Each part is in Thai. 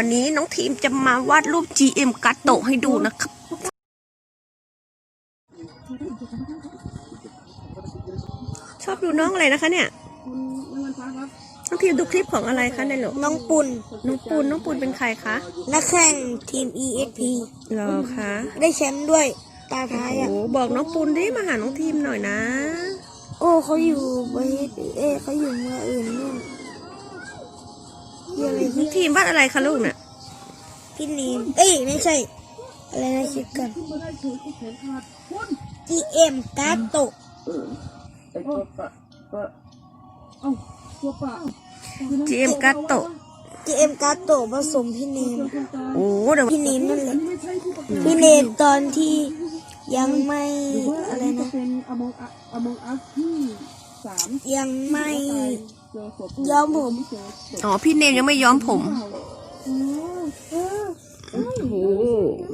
วันนี้น้องทีมจะมาวาดรูป GM กัตโตะให้ดูนะครับ ชอบดูน้องอะไรนะคะเนี่ย น้องทีมดูคลิปของอะไรคะในหลวงน้องปุนน้องปูนน้องปูนเป็นใครคะนักแข่งทีม EXP เหรอคะได้แชมป์ด้วย ตาท้ายอะ โอ้บอกน้องปูนดิมาหาน้องทีมหน่อยนะ โอ้เขาอยู่ประเทศเอ้เขาอยู่เมืองอื่นนู่น ที่อะไรน้อที่งทีมวาดอะไรคะลูกน่ะ พี่นีมเอ้ยไม่ใช่ อะไรนะคิดกัน GM การ์ดโตะ GM กัตโตะ GM การ์ดโตะผสมพี่เนมโอ้เดี๋ยวพี่เนมนั่นแหละพี่เนมตอนที่ยังไม่อะไรนะเป็นอมองอมองอัสที่สามยังไม่เจอศพ ย้อมผมเจอศพอ๋อ พี่เนมยังไม่ย้อมผมอ๋อเออโอ้โห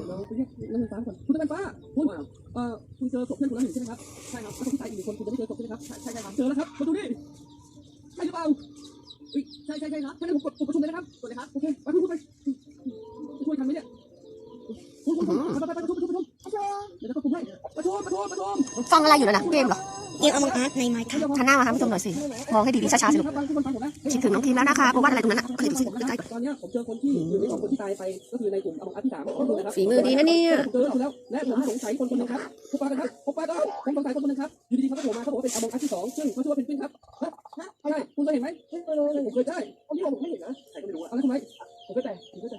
เราไปเรียกนักศึกษาก่อนคุณตะวันฟ้าคุณเอ่อคุณเจอศพเพื่อนคุณแล้วหนึ่งใช่ไหมครับ ใช่ครับแล้วคุณชายอีกหนึ่งคนคุณจะไม่เจอศพใช่ไหมครับ ใช่ใช่ใช่ครับ เจอแล้วครับ มาดูนี่ใช่หรือเปล่าเอ้ยใช่ใช่ใช่ครับงั้นผมกดกดประชุมเลยนะครับกดเลยครับ โอเค ไปคุณพูดไปช่วยทันไหมเนี่ยคุณคุณคุณไปไปไปประชุมประชุมประชุมเดี๋ยวจะประชุมให้ประชุมประชุมประชุมฟังอะไรอยู่นะเกมเหรอ เกมอมองอาร์ตในไมค์ครับทันหน้ามาทำผู้ชมหน่อยสิมองให้ดีๆช้าๆสิลูกทุกคนฟังผมนะคิดถึงน้องทีมแล้วนะคะเพราะวาดอะไรตรงนั้นอะเห็นสิใกล้ตอนนี้ผมเจอคนที่อยู่ในสองคนที่ตายไปก็คือในกลุ่มอมองอัพที่สามก็คือนะครับๆฝีมือดีนะเนี่ยผมเจอคุณแล้วและผมสงสัยคนคนหนึงครับพบปะกันครับพบปะกันผมสงสัยคนคนหนึงครับอยู่ดีๆเขาก็โผล่มาเขาบอกว่าเป็นอมองอัพที่สองซึ่งเขาชื่อว่าเป็นปิ้งครับใช่คุณเคยเห็นไหมไม่รู้ผมเคยได้คนที่ผมไม่เห็นนะใครก็ไม่รู้อะไรคุณไหมผมก็แต่ผมก็แต่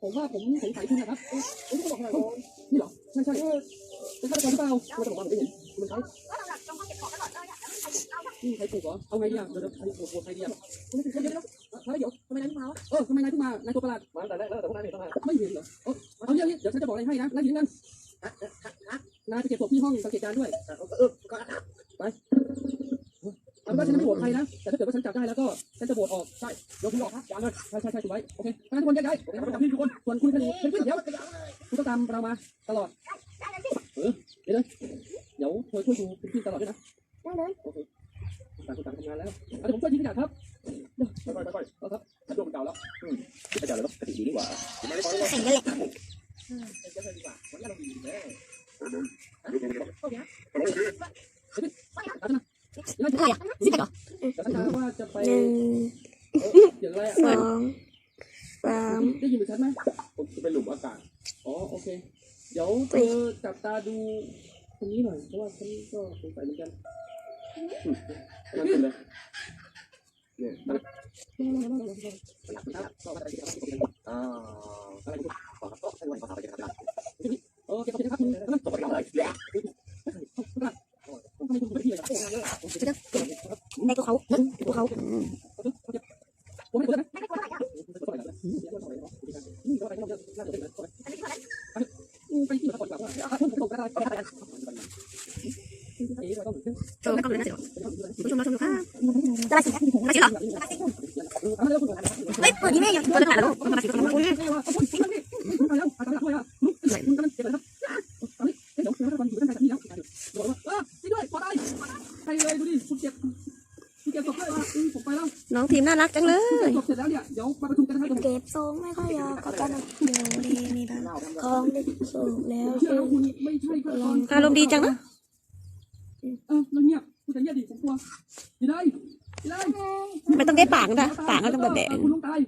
ผมว่าผมสงสัยคุณนะครับเอ้ยคุณบอกอะไรนี่เหรอใช่ใช่เป็นฆาตกรหรือเปล่าคุณจะบอกว่าผมไม่เห็นคุณใช้ใครถูกเหรอเอา ไงเดี๋ยใครถูกใครดีอะคุณไม่ถูกคนเดียวนะแล้วเดี๋ยวทำไมนายถึงมาเออทำไมนายถึงมานายตัวประหลาดมาแต่แรกแล้วแต่พวกนายไม่ต้องมาไม่เห็นเหรอเอาเรื่องนี้เดี๋ยวฉันจะบอกอะไรให้นะนายยินกันนายไปเก็บศพที่ห้องสังเกตการด้วยเออไปเอาเป็นว่าฉันไม่โหวตใครนะแต่ถ้าเกิดว่าฉันจับได้แล้วก็ฉันจะโหวตออกใช่ยวคุณออกนะอย่าเลยใช่ใช่ใช่ถูกไว้โอเคงั้นทุกคนแยกย้ายผมจะจับพี่ทุกคนส่วนคุณคดีเป็นขึ้นเดี๋ยวคุณต้องตามเรามาตลอดเออเดี๋ยวเดี๋ยวช่วยช่วยดูเป็นขึ้นตลอดด้วยนะ หรอแต่ฉันว่าจะไปหนึ่งเสียงอะไรอะสองสามได้ยินเหมือนฉันไหมผมจะเป็นหลุมอากาศอ๋อโอเค เดี๋ยวเธอจับตาดูคนนี้หน่อยเพราะว่าฉันก็สงสัยเหมือนกันนั่นเป็นเลยเนี่ยมันอ่า อะไรคุณ มน่ารักจังเลคุณยเจ็บศพเสร็จแล้วเนี่ยเดี๋ยวมาประชุมกันนะครับเก็บทรงไม่ค่อยยาวก็กันเดี๋ยวดีมีทางคลองได้สูบแล้วเชื่อซึ่งแล้วคุณไม่ใช่ฆาตกรอารมณ์ดีจังนะเออแล้วเงียบคุณจะเงียบดิผมกลัวอย่าได้อย่าได้ไม่ต้องได้ปากนะปากก็ต้องแบบแดงคุณลุงตาย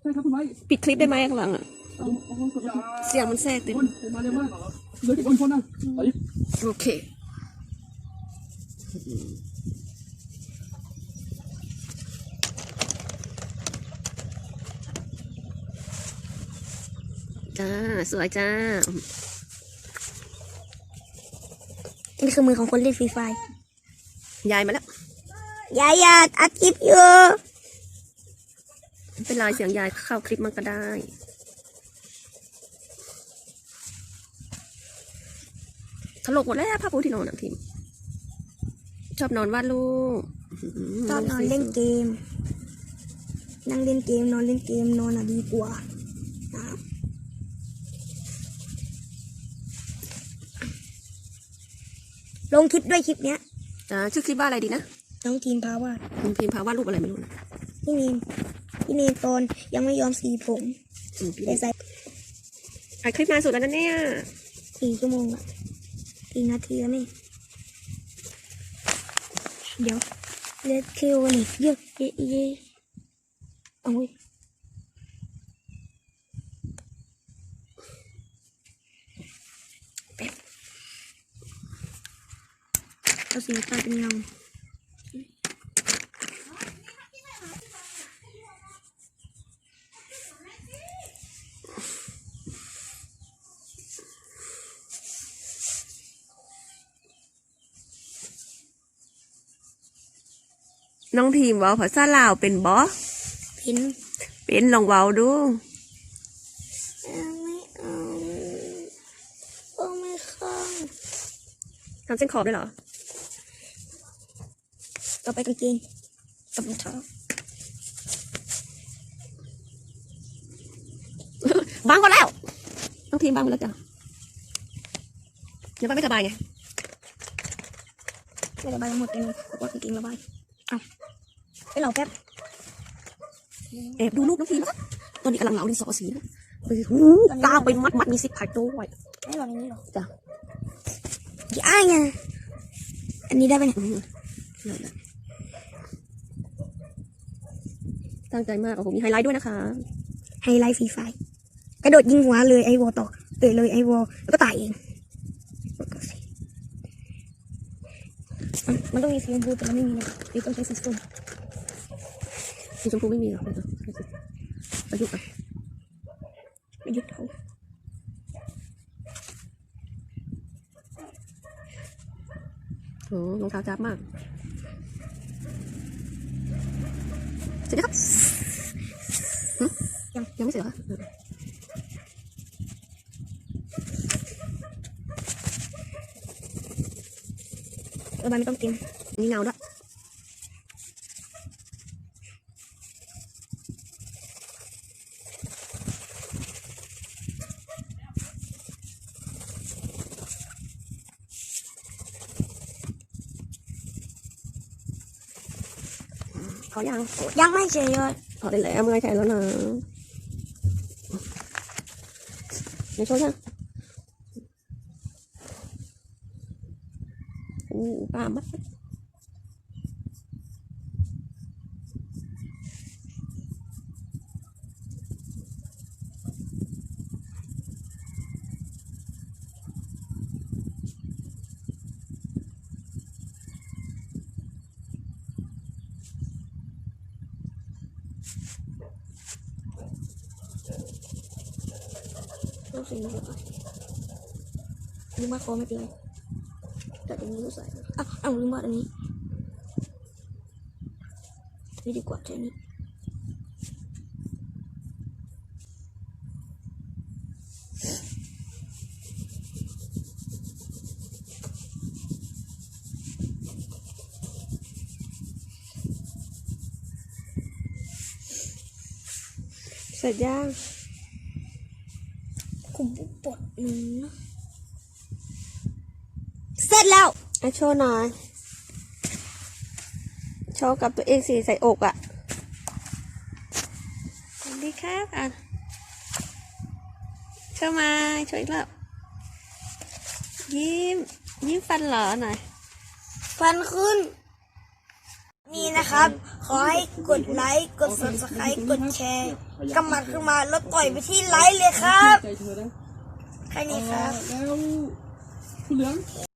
ใช่ครับคุณไว้ปิดคลิปได้ไหมข้างหลังอะเอาเอากดยาเสียงมันแทรกเต็มคนผมมาเร็วมากเหลือกี่คนคนนะเฮ้ยโอเค จ้า สวยจ้า นี่คือมือของคนเล่นฟรีไฟยายมาแล้ว ยายาอัดคลิปอยู่ไม่เป็นไรเสียงยายเข้าคลิปมันก็ได้ ถลกหมดแล้วผ้าปูที่นอนอะทีมชอบนอนวาดรูปชอบนอนเล่นเกม นั่งเล่นเกมนอนเล่นเกมนอนอะดีกว่านะครับ ลงคลิปด้วยคลิปเนี้ยจ้าชื่อคลิปว่าอะไรดีนะน้องทีมพาวาดคุณพิมพ์พาวาดรูปอะไรไม่รู้นะพี่มีนพี่เนตอนยังไม่ยอมสีผมแต่ใส่อัดคลิปนานสุดแล้วนะเนี่ยกี่ชั่วโมงอะกี่นาทีแล้วนี่เดี๋ยวเลดคิวนี่เยอะเยอะเยอะเอาเว้ยแป๊บ เอาสีน้ำตาลเป็นเงาน้องทีมเว้าภาษาลาวเป็นบอพินเป็นลองเว้าดูไม่เอาโอ้ไม่ข้างทำเส้นขอบด้วยเหรอ ต่อไปกางเกงกับรองเท้าบางก็แล้วน้องทีมบางหมดแล้วจ้ะเดี๋ยวป้าไม่สบายไงไม่ระบายทั้งหมดเลยบอกว่ากางเกงระบายเอาไปเหล่าแป๊บแอบดูรูปน้องทีมนะตอนนี้กำลังเหลาดินสอสีนะไปหูกาวไปมัดมัดมีซิปไผ่ด้วยให้เหล่านี้เหรอจ้ะกี่อ้ายไงอันนี้ได้ไหมเนี่ย อืมเลยเลย ตั้งใจมากโอ้โหมีไฮไลท์ด้วยนะคะ ไฮไลท์ฟรีไฟร์กระโดดยิงหัวเลยไอวอต่อเตะเลยไอวอแล้วก็ตายเอง มันมันต้องมีสีชมพูแต่มันไม่มีนะเดี๋ยวต้องใช้สีส้มสีชมพูไม่มีหรอกประยุกต์อะไม่หยุดเขาโอ้รองเท้าจับมากเสร็จแล้วครับหึ ยังยังไม่เสร็จเหรอคะระบายไม่ต้อ งเต็มมีเงา ด้วยเขายังยังไม่เฉยเลยถอดได้แล้วเมื่อยแขนแล้วนะเดี๋ยวโชว์ยังอู้ปลามัดต้องสีนี้ก่อนลืมว่าคอไม่เป็นไรแต่ตรงนี้ต้องใส่อะเอาลืมว่าอันนี้นี่ดีกว่าใช่นี้เสร็จยังคุมปวดมือเสร็จแล้วไอะโชว์หน่อย โชว์กับตัวเองสิใส่อกอะ่ะสวัสดีครับอะโชว์มาโชว์อีกแล้วยิ้ม ยิ้มฟันเหรอหน่อย ฟันขึ้น นี่นะครับ ขอให้กดไลค์ กด subscribe กดแชร์ กำมัดขึ้นมาแล้วต่อยไปที่ไลค์เลยครับ ใจเธอนะแค่นี้ครับ แล้วคุณเหลือง